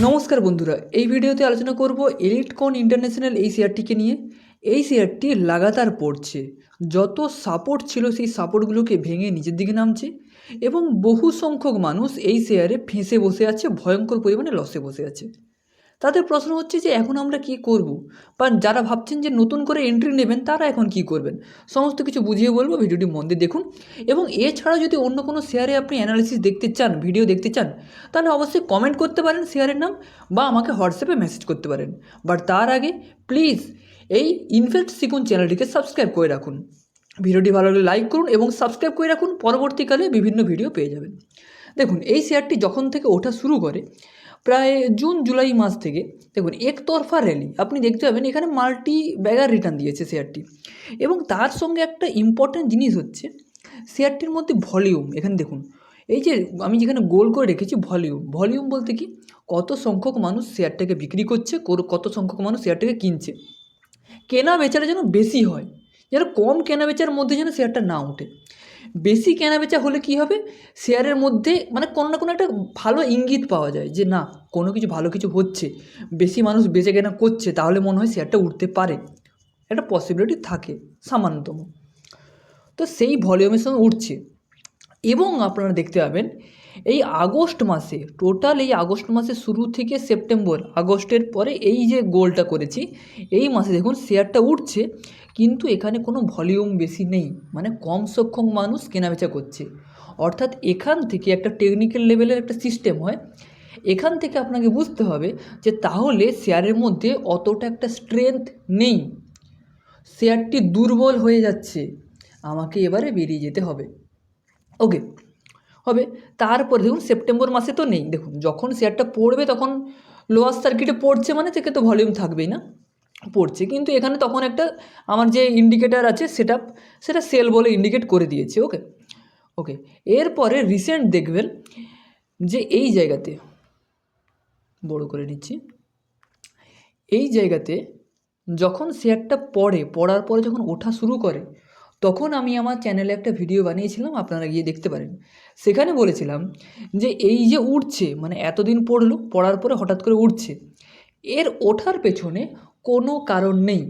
নমস্কার বন্ধুরা, এই ভিডিওতে আলোচনা করব এলিটকন ইন্টারন্যাশনাল এই শেয়ারটিকে নিয়ে। এই শেয়ারটি লাগাতার পড়ছে। যত সাপোর্ট ছিল সেই সাপোর্টগুলোকে ভেঙে নিজের দিকে নামছে এবং বহু সংখ্যক মানুষ এই শেয়ারে ফেঁসে বসে আছে, ভয়ঙ্কর পরিমাণে লসে বসে আছে। তাদের প্রশ্ন হচ্ছে যে এখন আমরা কি করব? বা যারা ভাবছেন যে নতুন করে এন্ট্রি নেবেন, তারা এখন কি করবেন? সমস্ত কিছু বুঝিয়ে বলব, ভিডিওটি মন দিয়ে দেখুন। এবং এছাড়া যদি অন্য কোনো শেয়ারে আপনি অ্যানালিসিস দেখতে চান ভিডিও দেখতে চান, তাহলে অবশ্যই কমেন্ট করতে পারেন শেয়ারের নাম বা আমাকে হোয়াটসঅ্যাপে মেসেজ করতে পারেন। বাট তার আগে প্লিজ এই ইনফেক্ট সিকুন চ্যানেলটিকে সাবস্ক্রাইব করে রাখুন। ভিডিওটি ভালো লাগলে লাইক করুন এবং সাবস্ক্রাইব করে রাখুন। পরবর্তীকালে বিভিন্ন ভিডিও পেয়ে যাবেন। দেখুন, এই শেয়ারটি যখন থেকে ওঠা শুরু করে প্রায় জুন, জুলাই মাস থেকে, দেখুন, একতরফা র্যালি আপনি দেখতে পাবেন এখানে মাল্টি ব্যাগার রিটার্ন দিয়েছে শেয়ারটি। এবং তার সঙ্গে একটা ইম্পর্ট্যান্ট জিনিস হচ্ছে, শেয়ারটির মধ্যে ভলিউম এখানে দেখুন, এই যে আমি যেখানে গোল করে রেখেছি ভলিউম ভলিউম বলতে কি, কত সংখ্যক মানুষ শেয়ারটাকে বিক্রি করছে, কোর- কত সংখ্যক মানুষ শেয়ারটাকে কিনছে। কেনা বেচাটা যেন বেশি হয়, যেন কম কেনা বেচার মধ্যে যেন শেয়ারটা না ওঠে। বেশি কেনা বেচা হলে কি হবে? শেয়ারের মধ্যে মানে কোনো না কোনো একটা ভালো ইঙ্গিত পাওয়া যায় যে, না, কোনো কিছু ভালো কিছু হচ্ছে। বেশি মানুষ বেচে কেনা করছে, তাহলে মনে হয় শেয়ারটা উঠতে পারে। একটা পসিবিলিটি থাকে, সামান্যতম। তো সেই ভলিউমের সঙ্গে উঠছে। এবং আপনারা দেখতে পাবেন এই আগস্ট মাসে টোটাল এই আগস্ট মাসে শুরু থেকে সেপ্টেম্বর আগস্টের পরে এই যে গোলটা করেছি, এই মাসে দেখুন শেয়ারটা উঠছে, কিন্তু এখানে কোনো ভলিউম বেশি নেই মানে কম সংখ্যক মানুষ কেনাবেচা করছে। অর্থাৎ এখান থেকে একটা টেকনিক্যাল লেভেলের একটা সিস্টেম হয়, এখান থেকে আপনাকে বুঝতে হবে যে তাহলে শেয়ারের মধ্যে অতটা একটা স্ট্রেংথ নেই। শেয়ারটি দুর্বল হয়ে যাচ্ছে, আমাকে এবারে বেরিয়ে যেতে হবে। ওকে হবে। তারপরে দেখুন, সেপ্টেম্বর মাসে তো নেই। দেখুন, যখন শেয়ারটা পড়বে তখন লোয়ার সার্কিটে পড়ছে মানে তো ভলিউম থাকবেই না। পড়ছে কিন্তু এখানে তখন একটা আমার যে ইন্ডিকেটার আছে সেটা সেটা সেল বলে ইন্ডিকেট করে দিয়েছে ওকে ওকে এরপরে রিসেন্ট দেখবেন যে এই জায়গাতে, বড় করে নিচ্ছি, এই জায়গাতে যখন শেয়ারটা পড়ে, পড়ার পরে যখন ওঠা শুরু করে তখন আমি আমার চ্যানেলে একটা ভিডিও বানিয়েছিলাম, আপনারা গিয়ে দেখতে পারেন। সেখানে বলেছিলাম যে এই যে উঠছে মানে এতদিন পড়ল, পড়ার পরে হঠাৎ করে উঠছে, এর ওঠার পেছনে কোনো কারণ নেই।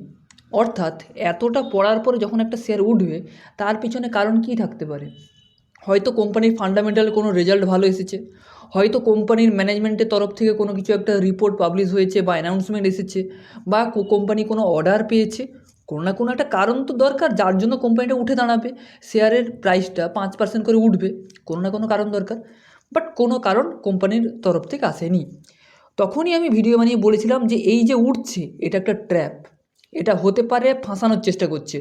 অর্থাৎ এতটা পড়ার পরে যখন একটা শেয়ার উঠবে, তার পিছনে কারণ কী থাকতে পারে? হয়তো কোম্পানির ফান্ডামেন্টাল কোনো রেজাল্ট ভালো এসেছে, হয়তো কোম্পানির ম্যানেজমেন্টের তরফ থেকে কোনো কিছু একটা রিপোর্ট পাবলিশ হয়েছে বা অ্যানাউন্সমেন্ট এসেছে, বা কোম্পানি কোনো অর্ডার পেয়েছে কোনো না কোনো একটা কারণ তো দরকার, যার জন্য কোম্পানিটা উঠে দাঁড়াবে। শেয়ারের প্রাইসটা পাঁচ পার্সেন্ট করে উঠবে, কোনো না কোনো কারণ দরকার। বাট কোনো কারণ কোম্পানির তরফ থেকে আসেনি। তখনই আমি ভিডিও বানিয়ে বলেছিলাম যে, এই যে উঠছে, এটা একটা ট্র্যাপ এটা হতে পারে ফাঁসানোর চেষ্টা করছে।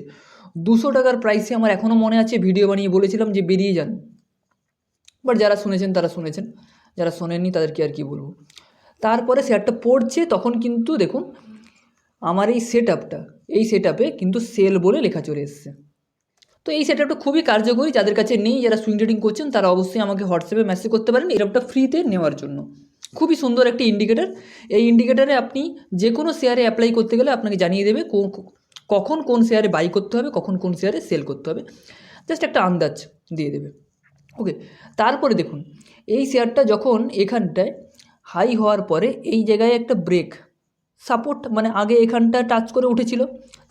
দুশো টাকার প্রাইসে আমার এখনও মনে আছে ভিডিও বানিয়ে বলেছিলাম যে, বেরিয়ে যান। বাট যারা শুনেছেন, তারা শুনেছেন। যারা শোনেননি, তাদেরকে আর কি বলব। তারপরে শেয়ারটা পড়ছে, তখন কিন্তু দেখুন, আমার এই সেট আপটা এই সেট কিন্তু সেল বলে লেখা চলে এসছে। তো এই সেট খুবই কার্যকরী, যাদের কাছে নেই, যারা সুইং ট্রেডিং করছেন, তারা অবশ্যই আমাকে হোয়াটসঅ্যাপে মেসেজ করতে পারেন। এরকমটা ফ্রিতে নেওয়ার জন্য। খুবই সুন্দর একটি ইন্ডিকেটার এই ইন্ডিকেটারে আপনি যে কোনো শেয়ারে অ্যাপ্লাই করতে গেলে আপনাকে জানিয়ে দেবে কখন কোন শেয়ারে বাই করতে হবে, কখন কোন শেয়ারে সেল করতে হবে। জাস্ট একটা আন্দাজ দিয়ে দেবে। ওকে তারপরে দেখুন, এই শেয়ারটা যখন এখানটায় হাই হওয়ার পরে এই জায়গায় একটা ব্রেক সাপোর্ট মানে আগে এখানটা টাচ করে উঠেছিল,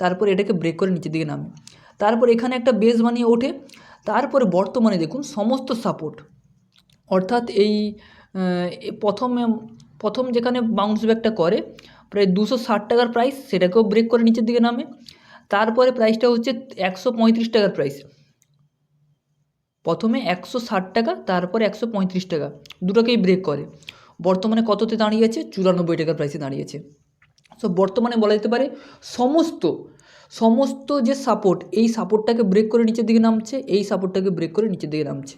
তারপর এটাকে ব্রেক করে নিচের দিকে নামে। তারপর এখানে একটা বেস বানিয়ে ওঠে, তারপরে বর্তমানে দেখুন সমস্ত সাপোর্ট অর্থাৎ এই প্রথমে, প্রথম যেখানে বাউন্স ব্যাকটা করে, প্রায় দুশো ষাট টাকার প্রাইস সেটাকেও ব্রেক করে নিচের দিকে নামে। তারপরে প্রাইসটা হচ্ছে একশো পঁয়ত্রিশ টাকার প্রাইস প্রথমে একশো ষাট টাকা, তারপরে একশো পঁয়ত্রিশ টাকা, দুটোকেই ব্রেক করে। বর্তমানে কততে দাঁড়িয়েছে? চুরানব্বই টাকার প্রাইসে দাঁড়িয়েছে। সো বর্তমানে বলা যেতে পারে সমস্ত সমস্ত যে সাপোর্ট এই সাপোর্টটাকে ব্রেক করে নিচের দিকে নামছে, এই সাপোর্টটাকে ব্রেক করে নিচের দিকে নামছে।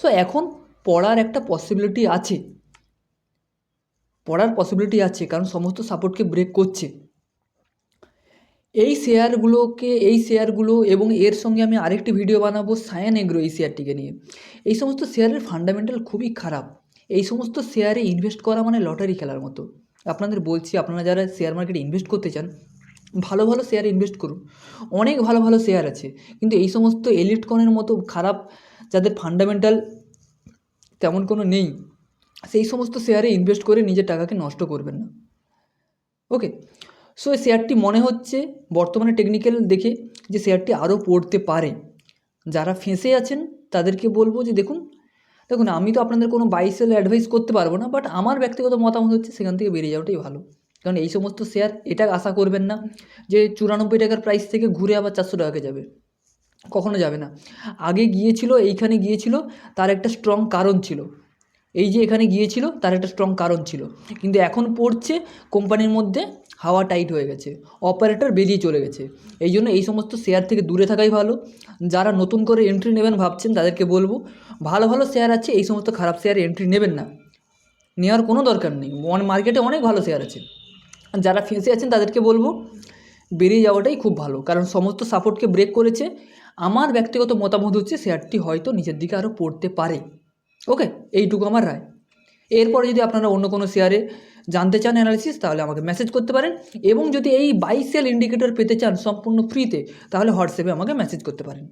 সো এখন পড়ার একটা পসিবিলিটি আছে। পড়ার পসিবিলিটি আছে, কারণ সমস্ত সাপোর্টকে ব্রেক করছে। এই শেয়ারগুলোকে, এই শেয়ারগুলো এবং এর সঙ্গে আমি আরেকটি ভিডিও বানাবো সায়ান এগ্রো এই শেয়ারটিকে নিয়ে। এই সমস্ত শেয়ারের ফান্ডামেন্টাল খুবই খারাপ। এই সমস্ত শেয়ারে ইনভেস্ট করা মানে লটারি খেলার মতো। আপনাদের বলছি, আপনারা যারা শেয়ার মার্কেটে ইনভেস্ট করতে চান, ভালো ভালো শেয়ারে ইনভেস্ট করুন। অনেক ভালো ভালো শেয়ার আছে, কিন্তু এই সমস্ত এলিট কনের মতো খারাপ যাদের ফান্ডামেন্টাল তেমন কোনো নেই, সেই সমস্ত শেয়ারে ইনভেস্ট করে নিজের টাকাকে নষ্ট করবেন না। ওকে সো এই শেয়ারটি মনে হচ্ছে বর্তমানে টেকনিক্যাল দেখে যে শেয়ারটি আরও পড়তে পারে। যারা ফেঁসে আছেন, তাদেরকে বলব যে দেখুন দেখুন, আমি তো আপনাদের কোনো বাইসেল অ্যাডভাইস করতে পারব না বাট আমার ব্যক্তিগত মতামত হচ্ছে সেখান থেকে বেরিয়ে যাওয়াটাই ভালো। কারণ এই সমস্ত শেয়ার এটা আশা করবেন না যে চুরানব্বই টাকার প্রাইস থেকে ঘুরে আবার চারশো টাকাকে যাবে। কখনো যাবে না। আগে গিয়েছিল, এইখানে গিয়েছিল, তার একটা স্ট্রং কারণ ছিল। এই যে এখানে গিয়েছিল, তার একটা স্ট্রং কারণ ছিল। কিন্তু এখন পড়ছে কোম্পানির মধ্যে হাওয়া টাইট হয়ে গেছে অপারেটর বেরিয়ে চলে গেছে। এই জন্য এই সমস্ত শেয়ার থেকে দূরে থাকাই ভালো। যারা নতুন করে এন্ট্রি নেবেন ভাবছেন, তাদেরকে বলব, ভালো ভালো শেয়ার আছে, এই সমস্ত খারাপ শেয়ারে এন্ট্রি নেবেন না। নেওয়ার কোনো দরকার নেই মার্কেটে অনেক ভালো শেয়ার আছে। যারা ফেঁসে আছেন, তাদেরকে বলব, বেরিয়ে যাওয়াটাই খুব ভালো, কারণ সমস্ত সাপোর্টকে ব্রেক করেছে। আমার ব্যক্তিগত মতামত হচ্ছে শেয়ারটি হয়তো নিচের দিকে আরও পড়তে পারে। ওকে এইটুকু আমার রায়। এরপরে যদি আপনারা অন্য কোনো শেয়ারে জানতে চান অ্যানালিসিস তাহলে আমাকে মেসেজ করতে পারেন। এবং যদি এই বাইসেল ইন্ডিকেটর পেতে চান সম্পূর্ণ ফ্রিতে তাহলে হোয়াটসঅ্যাপে আমাকে মেসেজ করতে পারেন।